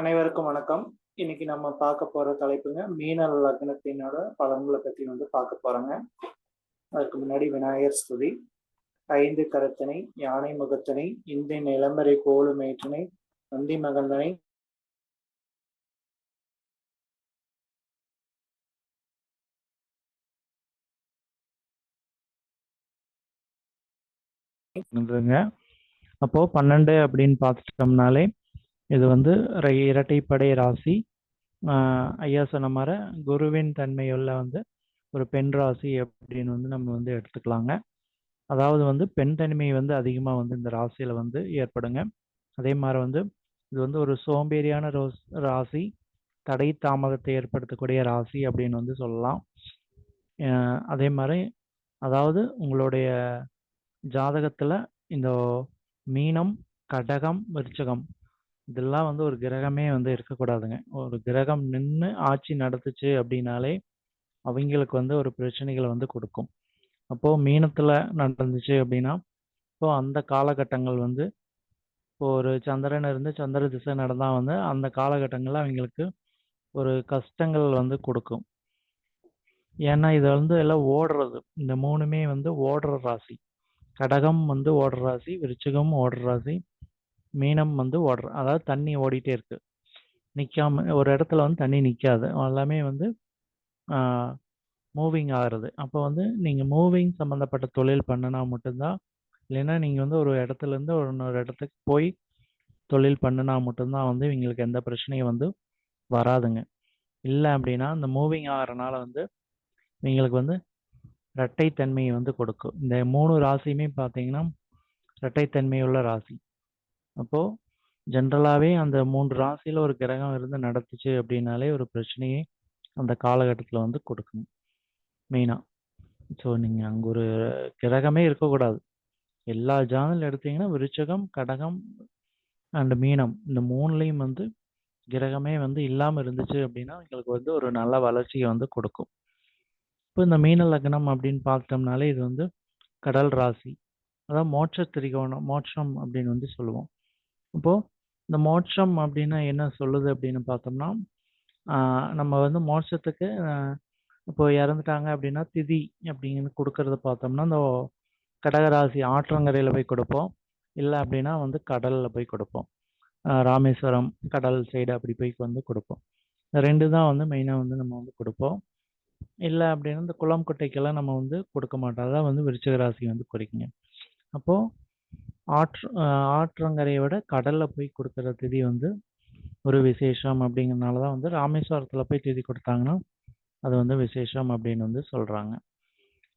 அனைவருக்கும் வணக்கம். இன்னைக்கு நம்ம பார்க்க போற தலைப்புங்க, மீன லக்னத்தினோட பலன்களை பத்தி வந்து பார்க்க போறோங்க. அதுக்கு முன்னாடி விநாயகர் ஸ்துதி. ஐந்து கரத்தினை, யானை முகத்தினை, இந்திய நிலமறை போலும் ஏற்றினை, நந்தி மகந்தனை அப்போ 12 அப்படின்னு பார்த்துட்டோம்னாலே, இது வந்து இரட்டைப்படை ராசி. ஐயா சொன்ன மாதிரி குருவின் தன்மையுள்ள வந்து ஒரு பெண் ராசி அப்படின்னு வந்து நம்ம வந்து எடுத்துக்கலாங்க. அதாவது வந்து பெண் தனிமை வந்து அதிகமாக வந்து இந்த ராசியில் வந்து ஏற்படுங்க. அதே மாதிரி வந்து இது வந்து ஒரு சோம்பேறியான ரோஸ் ராசி. தடை தாமதத்தை ஏற்படுத்தக்கூடிய ராசி அப்படின்னு வந்து சொல்லலாம். அதே மாதிரி அதாவது உங்களுடைய ஜாதகத்தில் இந்த மீனம், கடகம், விருச்சகம் இதெல்லாம் வந்து ஒரு கிரகமே வந்து இருக்கக்கூடாதுங்க. ஒரு கிரகம் நின்னு ஆட்சி நடத்துச்சு அப்படின்னாலே, அவைங்களுக்கு வந்து ஒரு பிரச்சனைகள வந்து குடுக்கும். அப்போ மீனத்துல நடந்துச்சு அப்படின்னா, இப்போ அந்த காலகட்டங்கள் வந்து இப்போ ஒரு சந்திரன் இருந்து சந்திர திசை நடந்தா வந்து அந்த காலகட்டங்கள்ல அவைங்களுக்கு ஒரு கஷ்டங்கள் வந்து குடுக்கும். ஏன்னா, இது வந்து எல்லாம் ஓடுறது. இந்த 3மே வந்து ஓடுற ராசி. கடகம் வந்து ஓடுற ராசி, விருச்சிகம் ஓடுற ராசி, மீனம் வந்து ஓடுற அதாவது தண்ணி ஓடிட்டே இருக்கு. நிற்காம ஒரு இடத்துல வந்து தண்ணி நிற்காது எல்லாமே வந்து மூவிங் ஆகிறது அப்போ வந்து நீங்கள் மூவிங் சம்மந்தப்பட்ட தொழில் பண்ணினா மட்டும்தான் இல்லைன்னா நீங்கள் வந்து ஒரு இடத்துலருந்து இன்னொரு இடத்துக்கு போய் தொழில் பண்ணுனா மட்டும்தான் வந்து இவங்களுக்கு எந்த பிரச்சனையும் வந்து வராதுங்க. இல்லை அப்படின்னா, இந்த மூவிங் ஆகிறனால வந்து இவங்களுக்கு வந்து இரட்டைத்தன்மையை வந்து கொடுக்கும். இந்த மூணு ராசியுமே பார்த்தீங்கன்னா, இரட்டைத்தன்மையுள்ள ராசி. அப்போ ஜென்ரலாகவே அந்த 3 ராசியில ஒரு கிரகம் இருந்து நடத்துச்சு அப்படின்னாலே ஒரு பிரச்சனையை அந்த காலகட்டத்தில் வந்து கொடுக்கும். மெயினா. ஸோ நீங்க அங்க ஒரு கிரகமே இருக்கக்கூடாது. எல்லா ஜாதகம் எடுத்தீங்கன்னா, விருச்சகம், கடகம் அண்ட் மீனம் இந்த 3லயும் வந்து கிரகமே வந்து இல்லாம இருந்துச்சு அப்படின்னா, எங்களுக்கு வந்து ஒரு நல்ல வளர்ச்சிய வந்து கொடுக்கும். இப்போ இந்த மீன லக்னம் அப்படின்னு பார்த்துட்டோம்னாலே, இது வந்து கடல் ராசி. அதாவது மோட்ச திரிகோணம் மோட்சம் அப்படின்னு வந்து சொல்லுவோம். இப்போ இந்த மோட்சம் அப்படின்னா என்ன சொல்லுது அப்படின்னு பார்த்தோம்னா, நம்ம வந்து மோட்சத்துக்கு அ இப்போ இறந்துட்டாங்க அப்படின்னா, திதி அப்படின்னு கொடுக்கறத பார்த்தோம்னா, இந்த கடகராசி ஆற்றங்கரையில் போய் கொடுப்போம் இல்லை அப்படின்னா வந்து கடலில் போய் கொடுப்போம் ராமேஸ்வரம், கடல் சைடு அப்படி போய் வந்து கொடுப்போம் இந்த ரெண்டு தான் வந்து மெயினாக வந்து நம்ம வந்து கொடுப்போம் இல்லை அப்படின்னா, இந்த குளம், குட்டைக்கெல்லாம் நம்ம வந்து கொடுக்க மாட்டோம். அதான் வந்து விருச்சிக ராசி வந்து குறிக்குங்க. அப்போது ஆற்று ஆற்றங்கரையை விட கடல்ல போய் கொடுக்குற திதி வந்து ஒரு விசேஷம் அப்படிங்கிறனால தான் வந்து ராமேஸ்வரத்துல போய் திதி கொடுத்தாங்கன்னா அது வந்து விசேஷம் அப்படின்னு வந்து சொல்றாங்க.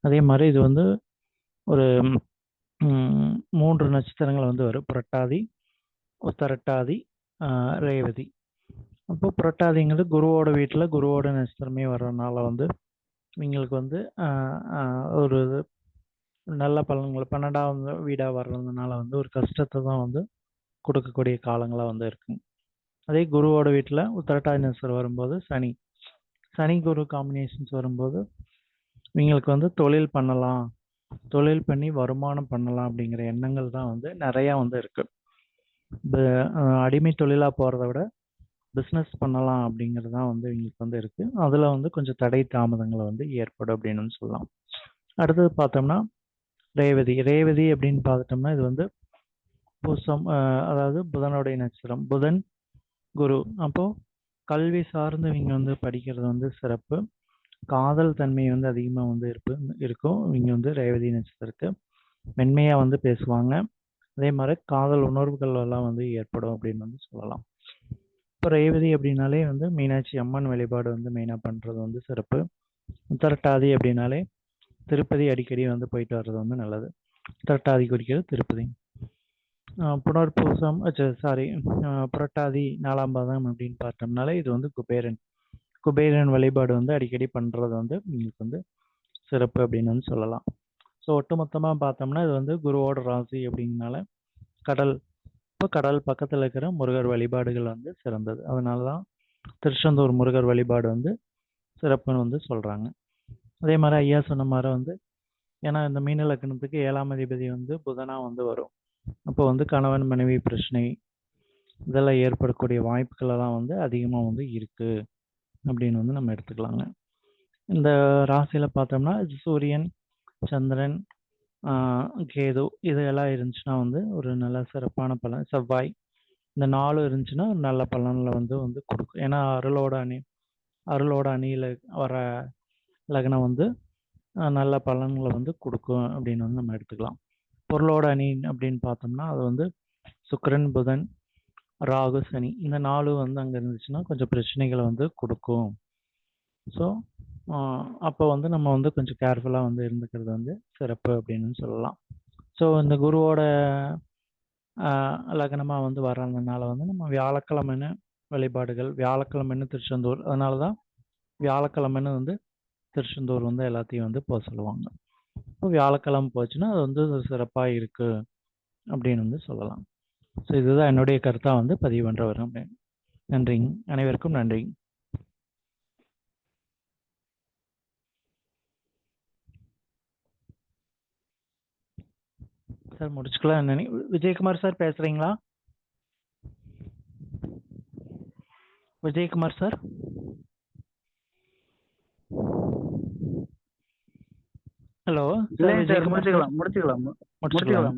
அதே மாதிரி இது வந்து ஒரு மூன்று நட்சத்திரங்கள் வந்து வரும். புரட்டாதி, உத்தரட்டாதி, ரேவதி. அப்போ புரட்டாதிங்கிறது குருவோட வீட்டில் குருவோட நட்சத்திரமே வர்றதுனால வந்து, இவங்களுக்கு வந்து ஒரு நல்ல பலன்கள் 12வது வீடா வர்றதுனால வந்து ஒரு கஷ்டத்தை தான் வந்து கொடுக்கக்கூடிய காலங்களாக வந்து இருக்குங்க. அதே குருவோட வீட்டில் உத்தரட்டாதி வரும்போது சனி. சனி, குரு காம்பினேஷன்ஸ் வரும்போது, இவங்களுக்கு வந்து தொழில் பண்ணலாம். தொழில் பண்ணி வருமானம் பண்ணலாம் அப்படிங்கிற எண்ணங்கள் தான் வந்து நிறையா வந்து இருக்குது அடிமை தொழிலாக போகிறத விட, பிஸ்னஸ் பண்ணலாம் அப்படிங்கிறது தான் வந்து இவங்களுக்கு வந்து இருக்குது அதில் வந்து கொஞ்சம் தடை தாமதங்களை வந்து ஏற்படும் அப்படின்னு சொல்லலாம். அடுத்தது பார்த்தோம்னா, ரேவதி. ரேவதி அப்படின்னு பார்த்துட்டோம்னா, இது வந்து புசம் அதாவது புதனுடைய நட்சத்திரம். புதன், குரு. அப்போ கல்வி சார்ந்து இவங்க வந்து படிக்கிறது வந்து சிறப்பு. காதல் தன்மை வந்து அதிகமாக வந்து இருப்பு இருக்கும். இவங்க வந்து ரேவதி நட்சத்திரத்துக்கு. மென்மையாக வந்து பேசுவாங்க. அதே மாதிரி காதல் உணர்வுகள் எல்லாம் வந்து ஏற்படும் அப்படின்னு வந்து சொல்லலாம். இப்போ ரேவதி அப்படின்னாலே வந்து மீனாட்சி அம்மன் வழிபாடு வந்து மெயினாக பண்ணுறது வந்து சிறப்பு. உத்தரட்டாதி அப்படின்னாலே, திருப்பதி அடிக்கடி வந்து போயிட்டு வர்றது வந்து நல்லது. திரட்டாதி குறிக்கிறது திருப்பதி. புனர்பூசம் சாரி புரட்டாதி நாலாம் பாதம் அப்படின்னு பார்த்தோம்னாலே, இது வந்து குபேரன். குபேரன் வழிபாடு வந்து அடிக்கடி பண்ணுறது வந்து உங்களுக்கு வந்து சிறப்பு அப்படின்னு வந்து சொல்லலாம். ஸோ ஒட்டுமொத்தமாக பார்த்தோம்னா, இது வந்து குருவோட ராசி அப்படிங்கனால கடல் இப்போ கடல் பக்கத்தில் இருக்கிற முருகர் வழிபாடுகள் வந்து சிறந்தது. அதனால தான் திருச்செந்தூர் முருகர் வழிபாடு வந்து சிறப்புன்னு வந்து சொல்கிறாங்க அதே மாதிரி ஐயா சொன்ன மாரி வந்து ஏன்னா இந்த மீன லக்னத்துக்கு ஏழாம் அதிபதி வந்து புதனாக வந்து வரும். அப்போ வந்து கணவன், மனைவி பிரச்சனை, இதெல்லாம் ஏற்படக்கூடிய வாய்ப்புகள் எல்லாம் வந்து அதிகமாக வந்து இருக்கு அப்படின்னு வந்து நம்ம எடுத்துக்கலாங்க. இந்த ராசியில் பார்த்தோம்னா, சூரியன், சந்திரன், ஆ கேது இதெல்லாம் இருந்துச்சுன்னா வந்து ஒரு நல்ல சிறப்பான பலன். செவ்வாய் இந்த நாலு இருந்துச்சுன்னா, ஒரு நல்ல பலனில் வந்து வந்து கொடுக்கும் ஏன்னா அருளோட அணி அருளோட அணியில் வர லக்னம் வந்து நல்ல பலன்களை வந்து கொடுக்கும் அப்படின்னு வந்து நம்ம எடுத்துக்கலாம். பொருளோட அணி அப்படின்னு பார்த்தோம்னா, அது வந்து சுக்கரன் புதன், ராகு, சனி இந்த நாலு வந்து அங்கே இருந்துச்சுன்னா, கொஞ்சம் பிரச்சனைகளை வந்து கொடுக்கும் ஸோ, அப்போ வந்து நம்ம வந்து கொஞ்சம் கேர்ஃபுல்லாக வந்து இருந்துக்கிறது வந்து சிறப்பு அப்படின்னு சொல்லலாம். ஸோ, இந்த குருவோட லக்னமாக வந்து வர்றதுனால வந்து நம்ம வியாழக்கிழமைன்னு வழிபாடுகள், வியாழக்கிழமைன்னு திருச்செந்தூர் அதனால தான் வியாழக்கிழமைன்னு வந்து திருச்செந்தூர் வந்து எல்லாத்தையும் வந்து போக சொல்லுவாங்க. இப்போ வியாழக்கிழமை போச்சுன்னா, அது வந்து சிறப்பா இருக்கு அப்படின்னு வந்து சொல்லலாம். ஸோ, இதுதான் என்னுடைய கருத்தா வந்து பதிவு பண்ணுறவர் அப்படின்னு நன்றிங்க. அனைவருக்கும் நன்றிங்க சார் முடிச்சுக்கலாம் நெனை விஜயகுமார் சார் பேசுறீங்களா? விஜயகுமார் சார்? ஹலோ. சார் இல்லைங்க சார் விஜயகுமார் சார். முடிச்சுக்கலாம் முடிச்சுக்கலாம்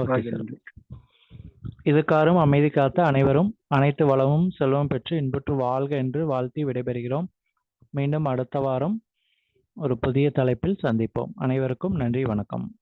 ஓகே அமைதி காத்த அனைவரும் அனைத்து வளமும் செல்வம் பெற்று இன்புற்று வாழ்க என்று வாழ்த்தி விடைபெறுகிறோம். மீண்டும் அடுத்த வாரம் ஒரு புதிய தலைப்பில் சந்திப்போம். அனைவருக்கும் நன்றி, வணக்கம்.